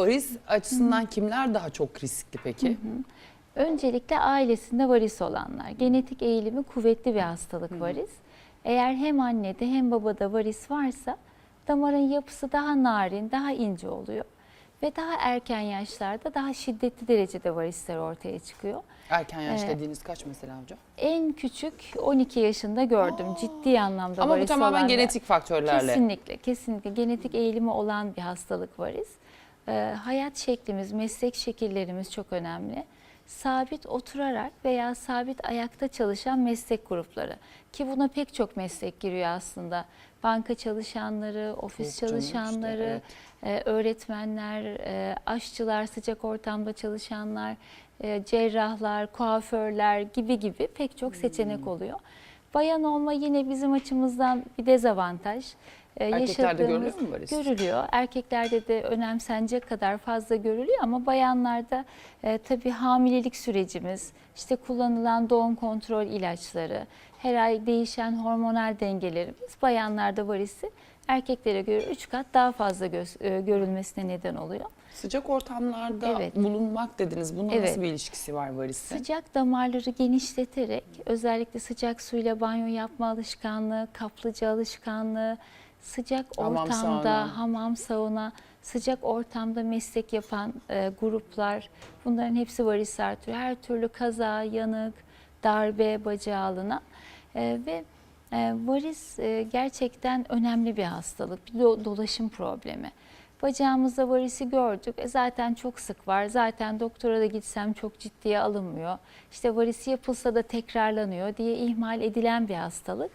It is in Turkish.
Varis açısından kimler daha çok riskli peki? Öncelikle ailesinde varis olanlar. Genetik eğilimi kuvvetli bir hastalık varis. Eğer hem annede hem babada varis varsa damarın yapısı daha narin, daha ince oluyor. Ve daha erken yaşlarda daha şiddetli derecede varisler ortaya çıkıyor. Erken yaş Evet. dediğiniz kaç mesela hocam? En küçük 12 yaşında gördüm ciddi anlamda Ama bu varis tamamen olan ve- genetik faktörlerle. Kesinlikle, kesinlikle genetik eğilimi olan bir hastalık varis. Ee, hayat şeklimiz, meslek şekillerimiz çok önemli. Sabit oturarak veya sabit ayakta çalışan meslek grupları ki buna pek çok meslek giriyor aslında. Banka çalışanları, ofis canım işte, çalışanları, e, öğretmenler, e, aşçılar, sıcak ortamda çalışanlar, e, cerrahlar, kuaförler gibi gibi pek çok Hmm. seçenek oluyor. Bayan olma yine bizim açımızdan bir dezavantaj. Erkeklerde görülüyor mu varis? Görülüyor. Erkeklerde de önemsenecek kadar fazla görülüyor ama bayanlarda e, tabii hamilelik sürecimiz, işte kullanılan doğum kontrol ilaçları, her ay değişen hormonal dengelerimiz bayanlarda varisi erkeklere göre 3 kat daha fazla e, görülmesine neden oluyor. Sıcak ortamlarda Evet. bulunmak dediniz. Bunun Evet. nasıl bir ilişkisi var varisin? Sıcak damarları genişleterek özellikle sıcak suyla banyo yapma alışkanlığı, kaplıca alışkanlığı, sıcak Hamam, ortamda sauna. hamam, sauna, sıcak ortamda meslek yapan e, gruplar bunların hepsi varis artıyor. Her türlü kaza, yanık, darbe, bacağı alınan e, ve e, varis e, gerçekten önemli bir hastalık, bir do- dolaşım problemi. Bacağımızda varisi gördük. E zaten çok sık var. Zaten doktora da gitsem çok ciddiye alınmıyor. İşte varisi yapılsa da tekrarlanıyor diye ihmal edilen bir hastalık.